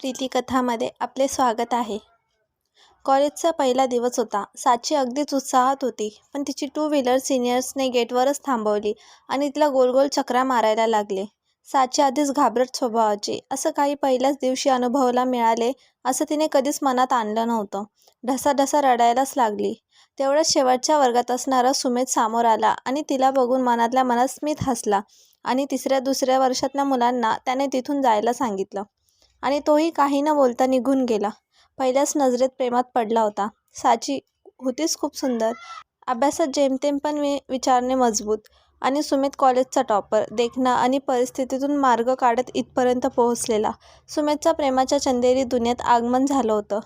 प्रीतिकथामध्ये आपले स्वागत आहे. कॉलेजचा पहिला दिवस होता. साची अगदीच उत्साहात होती पण तिची टू व्हीलर सिनियर्सने गेटवरच थांबवली आणि तिला गोल गोल मारायला लागले. साची आधीच घाबरट स्वभावाची असं काही पहिल्याच दिवशी अनुभवाला मिळाले असं तिने कधीच मनात आणलं नव्हतं. ढसाढसा रडायलाच लागली. तेवढ्याच शेवटच्या वर्गात असणारा सुमेध समोर आला आणि तिला बघून मनातल्या मनात स्मित हसला आणि तिसऱ्या दुसऱ्या वर्षातल्या मुलांना त्याने तिथून जायला सांगितलं. आणि तोही काही न बोलता निघून गेला. पहिल्याच नजरेत प्रेमात पडला होता. साची होतीच खूप सुंदर. अभ्यासात जेमतेम पण मी विचारणे मजबूत. आणि सुमित कॉलेजचा टॉपर देखणा आणि परिस्थितीतून मार्ग काढत इथपर्यंत पोहोचलेला. सुमितचा प्रेमाच्या चंदेरी दुनियेत आगमन झालं होतं.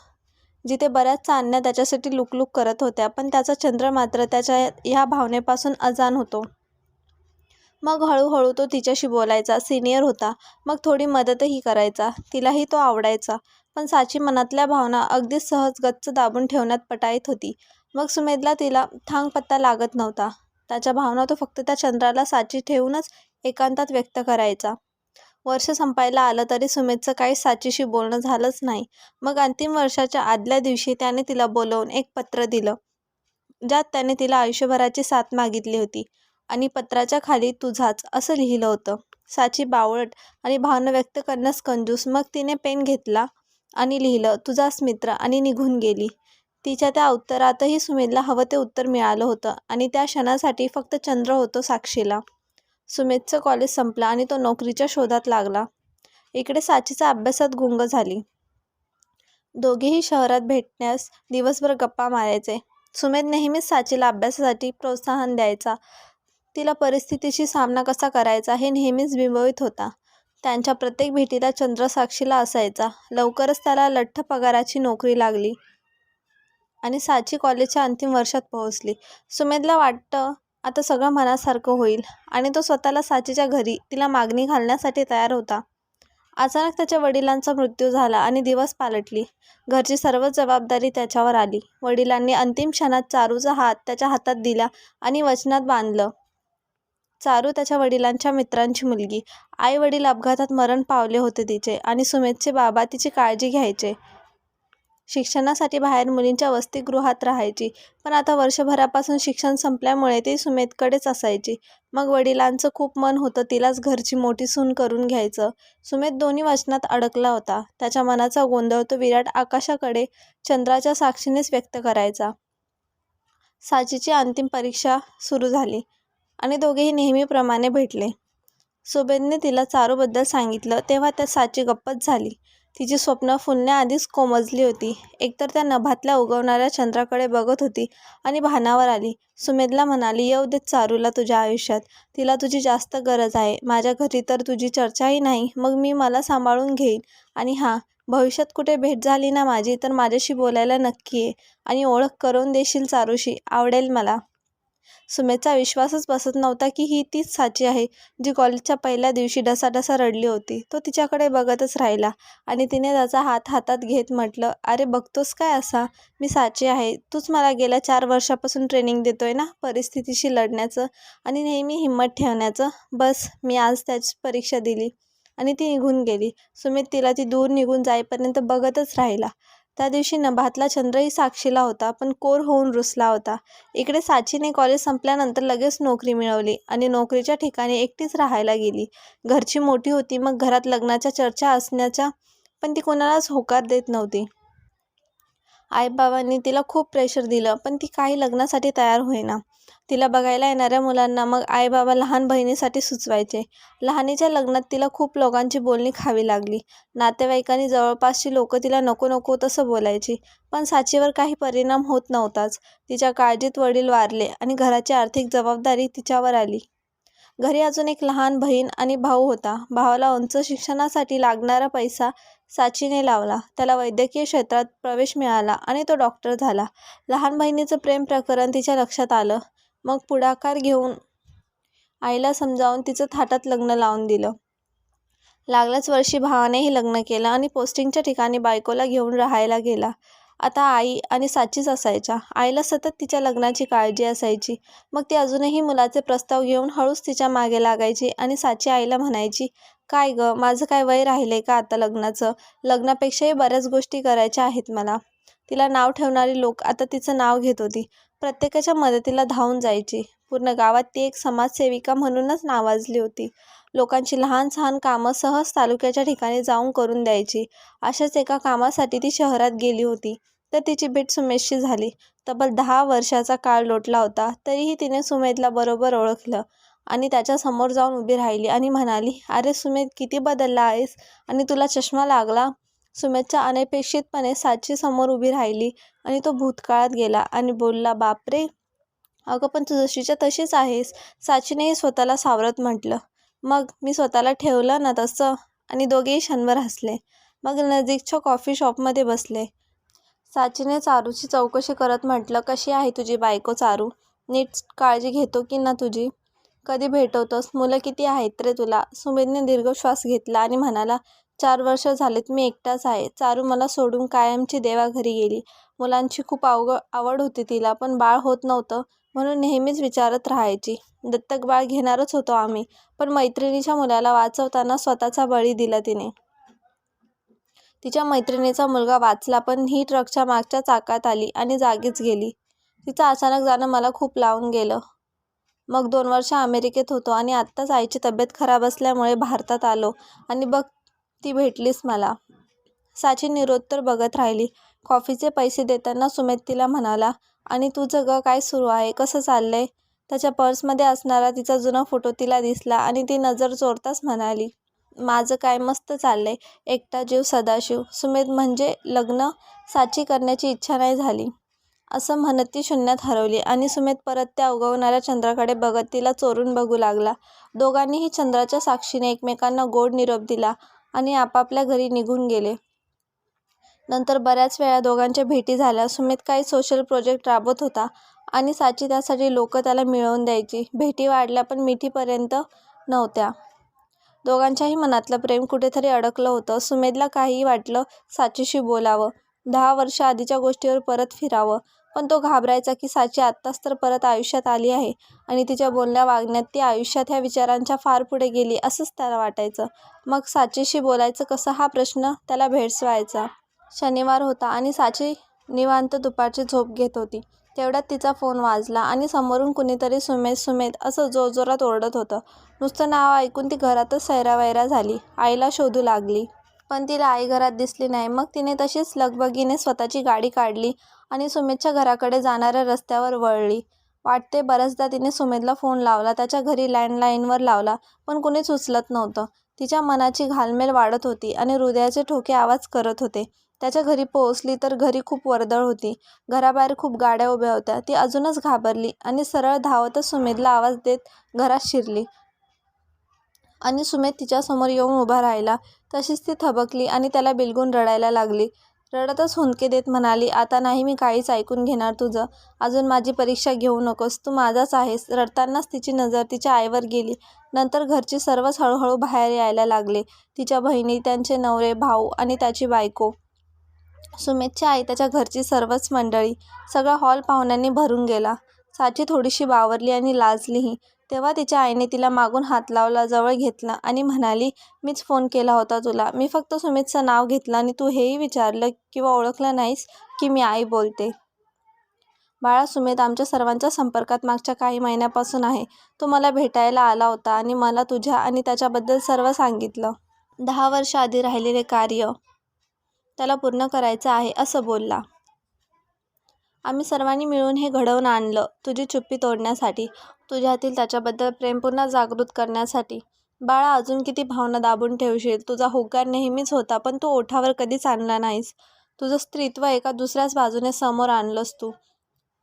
जिथे बऱ्याच चांदण्या त्याच्यासाठी लुकलुक करत होत्या पण त्याचा चंद्र मात्र त्याच्या ह्या भावनेपासून अजान होतो. मग हळूहळू तो तिच्याशी बोलायचा. सिनियर होता. मग थोडी मदतही करायचा. तिलाही तो आवडायचा. पण साची मनातल्या भावना अगदी सहज गच्च दाबून ठेवण्यात पटायत होती. मग सुमेधला तिला थांग पत्ता लागत नव्हता. त्याच्या भावना तो फक्त त्या चंद्राला साची ठेवूनच एकांतात व्यक्त करायचा. वर्ष संपायला आलं तरी सुमेधचं काही साचीशी बोलणं झालंच नाही. मग अंतिम वर्षाच्या आदल्या दिवशी त्याने तिला बोलवून एक पत्र दिलं. ज्यात त्याने तिला आयुष्यभराची साथ मागितली होती. आणि पत्राच्या खाली तुझाच असं लिहिलं होतं. साची बावळट आणि भावना व्यक्त करण्यास कंजूस. मग तिने पेन घेतला आणि लिहिलं तुझाच मित्र आणि निघून गेली. तिच्या त्या उत्तरातही सुमेधला हवं ते उत्तर मिळालं होतं आणि त्या क्षणासाठी फक्त चंद्र होतो साक्षीला. सुमेधचं कॉलेज संपलं आणि तो नोकरीच्या शोधात लागला. इकडे साचीचा अभ्यासात गुंग झाली. दोघेही शहरात भेटण्यास दिवसभर गप्पा मारायचे. सुमेध नेहमीच साचीला अभ्यासासाठी प्रोत्साहन द्यायचा. तिला परिस्थितीशी सामना कसा करायचा हे नेहमीच बिंबवित होता. त्यांच्या प्रत्येक भेटीला चंद्र साक्षीला असायचा. लवकरच त्याला लठ्ठ पगाराची नोकरी लागली आणि साची कॉलेजच्या अंतिम वर्षात पोहोचली. सुमेधला वाटतं आता सगळं मनासारखं होईल आणि तो स्वतःला साचीच्या घरी तिला मागणी घालण्यासाठी तयार होता. अचानक त्याच्या वडिलांचा मृत्यू झाला आणि दिवस पालटली. घरची सर्व जबाबदारी त्याच्यावर आली. वडिलांनी अंतिम क्षणात चारूचा हात त्याच्या हातात दिला आणि वचनात बांधलं. चारू त्याच्या वडिलांच्या मित्रांची मुलगी. आई वडील अपघातात मरण पावले होते तिचे आणि सुमेधचे बाबा तिची काळजी घ्यायचे. शिक्षणासाठी बाहेर मुलींच्या वसतिगृहात राहायची. पण आता वर्षभरापासून शिक्षण संपल्यामुळे ती सुमेधकडेच असायची. मग वडिलांचं खूप मन होतं तिलाच घरची मोठी सून करून घ्यायचं. सुमेध दोन्ही वचनात अडकला होता. त्याच्या मनाचा गोंधळ तो विराट आकाशाकडे चंद्राच्या साक्षीनेच व्यक्त करायचा. साचीची अंतिम परीक्षा सुरू झाली. आणि दोघेही नेहमीप्रमाणे भेटले. सुबेदने तिला चारूबद्दल सांगितलं तेव्हा त्या साची गप्पच झाली. तिची स्वप्न फुलण्याआधीच कोमजली होती. एकतर त्या नभातल्या उगवणाऱ्या चंद्राकडे बघत होती आणि भानावर आली. सुमेधला म्हणाली येऊ देत चारूला तुझ्या आयुष्यात. तिला तुझी जास्त गरज आहे. माझ्या घरी तर तुझी चर्चाही नाही. मग मी मला सांभाळून घेईन. आणि हां भविष्यात कुठे भेट झाली ना माझी तर माझ्याशी बोलायला नक्की आहे आणि ओळख करून देशील चारूशी. आवडेल मला. सुमेधचा विश्वासच बसत नव्हता की ही तीच साची आहे जी कॉलेजच्या पहिल्या दिवशी डसाडसा रडली होती. तो तिच्याकडे बघतच राहिला आणि तिने त्याचा हात हातात घेत म्हटलं अरे बघतोस काय असा? मी साची आहे. तूच मला गेल्या चार वर्षापासून ट्रेनिंग देतोय ना परिस्थितीशी लढण्याचं आणि नेहमी हिंमत ठेवण्याचं. बस मी आज त्याची परीक्षा दिली. आणि ती निघून गेली. सुमित तिला ती दूर निघून जाईपर्यंत बघतच राहिला. त्या दिवशी नभातला चंद्रही साक्षीला होता पण कोर होऊन रुसला होता. इकडे साचीने कॉलेज संपल्यानंतर लगेच नोकरी मिळवली आणि नोकरीच्या ठिकाणी एकटीच राहायला गेली. घरची मोठी होती मग घरात लग्नाच्या चर्चा असण्याच्या पण ती कोणालाच होकार देत नव्हती. आईबाबांनी तिला खूप प्रेशर दिलं पण ती काही लग्नासाठी तयार होईना. तिला बघायला येणाऱ्या मुलांना मग आईबाबा लहान बहिणीसाठी सुचवायचे. लहानीच्या लग्नात तिला खूप लोकांची बोलणी खावी लागली. नातेवाईकांनी जवळपासची लोकं तिला नको नको तसं बोलायची पण साचीवर काही परिणाम होत नव्हताच. तिच्या काळजीत वडील वारले आणि घराची आर्थिक जबाबदारी तिच्यावर आली. घरी अजून एक लहान बहीण आणि भाऊ होता. भावाला उंच शिक्षणासाठी लागणारा पैसा साचीने लावला. त्याला वैद्यकीय क्षेत्रात प्रवेश मिळाला आणि तो डॉक्टर झाला. लहान बहिणीचं प्रेम प्रकरण तिच्या लक्षात आलं. मग पुढाकार घेऊन आईला समजावून तिचं थाटात लग्न लावून दिलं. लागल्याच वर्षी भावानेही लग्न केलं आणि पोस्टिंगच्या ठिकाणी बायकोला घेऊन राहायला गेला. आता आई आणि साचीच असायच्या. आईला सतत तिच्या लग्नाची काळजी असायची. मग ती अजूनही मुलाचे प्रस्ताव घेऊन हळूच तिच्यामागे लागायची आणि साची आईला म्हणायची काय गं माझं काय वय राहिलंय का आता लग्नाचं? लग्नापेक्षाही बऱ्याच गोष्टी करायच्या आहेत मला. तिला नाव ठेवणारी लोक आता तिचं नाव घेत होती. प्रत्येकाच्या मदतीला धावून जायची. पूर्ण गावात ती एक समाजसेविका म्हणूनच नावाजली होती. लोकांची लहान सहान कामं सहज तालुक्याच्या ठिकाणी जाऊन करून द्यायची. अशाच एका कामासाठी ती शहरात गेली होती. तर तिची भेट सुमेशशी झाली. तब्बल दहा वर्षाचा काळ लोटला होता तरीही तिने सुमेधला बरोबर ओळखलं आणि त्याच्यासमोर जाऊन उभी राहिली आणि म्हणाली अरे सुमेध किती बदलला आहेस आणि तुला चष्मा लागला? सुमेधच्या अनपेक्षितपणे साची समोर उभी राहिली आणि तो भूतकाळात गेला आणि बोलला बापरे! अगं पण तू जशीच्या तशीच आहेस. साचीनेही स्वतःला सावरत म्हटलं. मग मी स्वतःला ठेवलं ना तसं? आणि दोघेही क्षणभर हसले. मग नजीकच्या कॉफी शॉपमध्ये बसले. साचीने चारूची चौकशी करत म्हटलं कशी आहे तुझी बायको चारू? नीट काळजी घेतो की ना तुझी? कधी भेटवतोस? मुलं किती आहेत रे तुला? सुमितने दीर्घ श्वास घेतला आणि म्हणाला चार वर्ष झालेत मी एकटाच आहे. चारू मला सोडून कायमची देवाघरी गेली. मुलांची खूप अवघ आवड होती तिला पण बाळ होत नव्हतं म्हणून नेहमीच विचारत राहायची. दत्तक बाळ घेणारच होतो आम्ही पण मैत्रिणीच्या मुलाला वाचवताना स्वतःचा बळी दिला तिने. तिच्या मैत्रिणीचा मुलगा वाचला पण ही ट्रकच्या मागच्या चाकात आली आणि जागीच गेली. तिचं अचानक जाणं मला खूप लावून गेलं. मग दोन वर्ष अमेरिकेत होतो आणि आत्ताच आईची तब्येत खराब असल्यामुळे भारतात आलो आणि बघ ती भेटलीस मला. साची निरोत्तर बघत राहिली. कॉफीचे पैसे देताना सुमेत तिला म्हणाला आणि तुझं ग काय सुरू आहे? कसं चाललंय? त्याच्या पर्समध्ये असणारा तिचा जुना फोटो तिला दिसला आणि ती नजर चोरताच म्हणाली माझं काय मस्त चाललंय. एकटा जीव सदाशिव. सुमेध म्हणजे लग्न साची करण्याची इच्छा नाही झाली. असं म्हणत ती शून्यात हरवली आणि सुमेध परत त्या उगवणाऱ्या चंद्राकडे बघत तिला चोरून बघू लागला. दोघांनीही चंद्राच्या साक्षीने एकमेकांना गोड निरोप दिला आणि आपापल्या घरी निघून गेले. नंतर बऱ्याच वेळा दोघांच्या भेटी झाल्या. सुमेध काही सोशल प्रोजेक्ट राबवत होता आणि साची त्यासाठी लोकं त्याला मिळवून द्यायची. भेटी वाढल्या पण मिठीपर्यंत नव्हत्या. दोघांच्याही मनातलं प्रेम कुठेतरी अडकलं होतं. सुमेधला काहीही वाटलं साचीशी बोलावं. दहा वर्ष आधीच्या गोष्टीवर परत फिरावं. पण तो घाबरायचा की साची आत्ताच तर परत आयुष्यात आली आहे आणि तिच्या बोलण्या वागण्यात ती आयुष्यात ह्या विचारांच्या फार पुढे गेली असंच त्याला वाटायचं. मग साचीशी बोलायचं कसं हा प्रश्न त्याला भेडसवायचा. शनिवार होता आणि साची निवांत दुपारची झोप घेत होती. तेवढ्यात तिचा फोन वाजला आणि समोरून कुणीतरी सुमेध सुमेध असं जोरजोरात ओरडत होतं. नुसतं नाव ऐकून ती घरातच सैरावैरा झाली. आईला शोधू लागली. पण तिला आई घरात दिसली नाही. मग तिने तशीच लगबगीने स्वतःची गाडी काढली आणि सुमेधच्या घराकडे जाणाऱ्या रस्त्यावर वळली. वाटते बऱ्याचदा तिने सुमेधला फोन लावला त्याच्या घरी लँडलाईनवर लावला पण कुणीच उचलत नव्हतं. तिच्या मनाची घालमेल वाढत होती आणि हृदयाचे ठोके आवाज करत होते. त्याच्या घरी पोहोचली तर घरी खूप वर्दळ होती. घराबाहेर खूप गाड्या उभ्या होत्या. ती अजूनच घाबरली आणि सरळ धावतच सुमेधला आवाज देत घरात शिरली. आणि सुमेध तिच्यासमोर येऊन उभा राहिला. तशीच ती थबकली आणि त्याला बिलगून रडायला लागली. रडतच हुंदके देत म्हणाली आता नाही मी काहीच ऐकून घेणार तुझं. अजून माझी परीक्षा घेऊ नकोस. तू माझाच आहेस. रडतानाच तिची नजर तिच्या आईवर गेली. नंतर घरची सर्वच हळूहळू बाहेर यायला लागले. तिच्या बहिणी त्यांचे नवरे भाऊ आणि त्याची बायको. सुमेधची आई त्याच्या घरची सर्वच मंडळी सगळा हॉल पाहुण्यांनी भरून गेला. साची थोडीशी बावरली आणि लाजलीही. तेव्हा तिच्या आईने तिला मागून हात लावला जवळ घेतला आणि म्हणाली मीच फोन केला होता तुला. मी फक्त सुमितचं नाव घेतलं आणि तू हेही विचारलं किंवा ओळखलं नाहीस की मी आई बोलते. बाळा सुमित आमच्या सर्वांच्या संपर्कात मागच्या काही महिन्यापासून आहे. तो मला भेटायला आला होता आणि मला तुझ्या आणि त्याच्याबद्दल सर्व सांगितलं. दहा वर्ष आधी राहिलेले कार्य त्याला पूर्ण करायचं आहे असं बोलला. आम्ही सर्वांनी मिळून हे घडवून आणलं तुझी चुप्पी तोडण्यासाठी तुझ्यातील त्याच्याबद्दल प्रेम पुन्हा जागृत करण्यासाठी. बाळा अजून किती भावना दाबून ठेवशील? तुझा होकार नेहमीच होता पण तू ओठावर कधीच आणला नाहीस. तुझं स्त्रीत्व एका दुसऱ्याच बाजूने समोर आणलंस तू.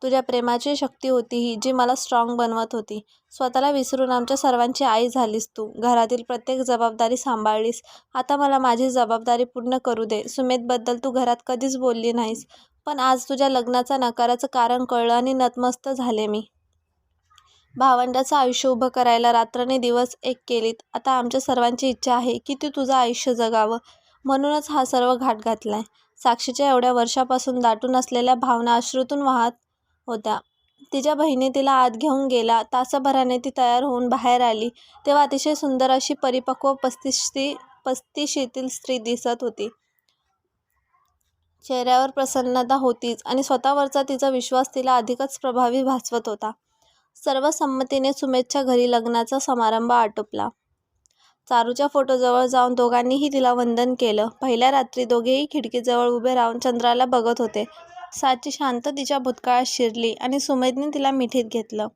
तुझ्या प्रेमाची शक्ती होती ही जी मला स्ट्रॉंग बनवत होती. स्वतःला विसरून आमच्या सर्वांची आई झालीस तू. घरातील प्रत्येक जबाबदारी सांभाळलीस. आता मला माझी जबाबदारी पूर्ण करू दे. सुमेधबद्दल तू घरात कधीच बोलली नाहीस. पण आज तुझ्या लग्नाचा नकाराचं कारण कळलं आणि नतमस्त झाले मी. भावंडाचं आयुष्य उभं करायला रात्रने दिवस एक केलीत. आता आमच्या सर्वांची इच्छा आहे की तू तुझं आयुष्य जगावं. म्हणूनच हा सर्व घाट घातलाय. साक्षीच्या एवढ्या वर्षापासून दाटून असलेल्या भावना अश्रूतून वाहत होत्या. तिच्या बहिणी तिला आत घेऊन गेला तासाभराने ती तयार होऊन बाहेर आली तेव्हा अतिशय सुंदर अशी परिपक्व पस्तिशीतील स्त्री दिसत होती. चेहऱ्यावर प्रसन्नता होतीच आणि स्वतःवरचा तिचा विश्वास तिला अधिकच प्रभावी भासवत होता. सर्व संमतीने सुमेधच्या घरी लग्नाचा समारंभ आटोपला. चारूच्या फोटोजवळ जाऊन दोघांनीही तिला वंदन केलं. पहिल्या रात्री दोघेही खिडकीजवळ उभे राहून चंद्राला बघत होते. साची शांत तिच्या भूतकाळात शिरली आणि सुमेधने तिला मिठीत घेतलं.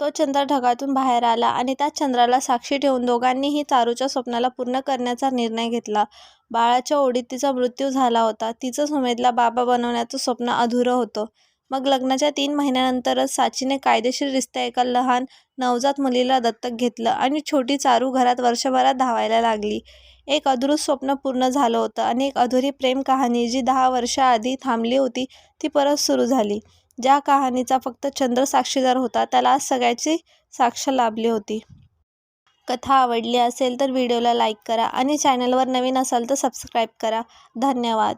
तो चंद्र ढगातून बाहेर आला आणि त्याच चंद्राला साक्षी ठेवून दोघांनीही चारूच्या स्वप्नाला पूर्ण करण्याचा निर्णय घेतला. बाळाच्या ओढीत तिचा मृत्यू झाला होता. तिचं सुमेधला बाबा बनवण्याचं स्वप्न अधुरं होतं. मग लग्नाच्या तीन महिन्यानंतरच साचीने कायदेशीररित्या एका लहान नवजात मुलीला दत्तक घेतलं आणि छोटी चारू घरात वर्षभरात धावायला लागली. एक अधुरं स्वप्न पूर्ण झालं होतं आणि एक अधुरी प्रेमकहाणी जी दहा वर्षाआधी थांबली होती ती परत सुरू झाली. ज्या कहाणीचा फक्त चंद्र साक्षीदार होता त्याला आज सगळ्याची साक्ष लाभली होती. कथा आवडली असेल तर व्हिडिओला लाईक करा आणि चॅनलवर नवीन असाल तर सबस्क्राईब करा. धन्यवाद.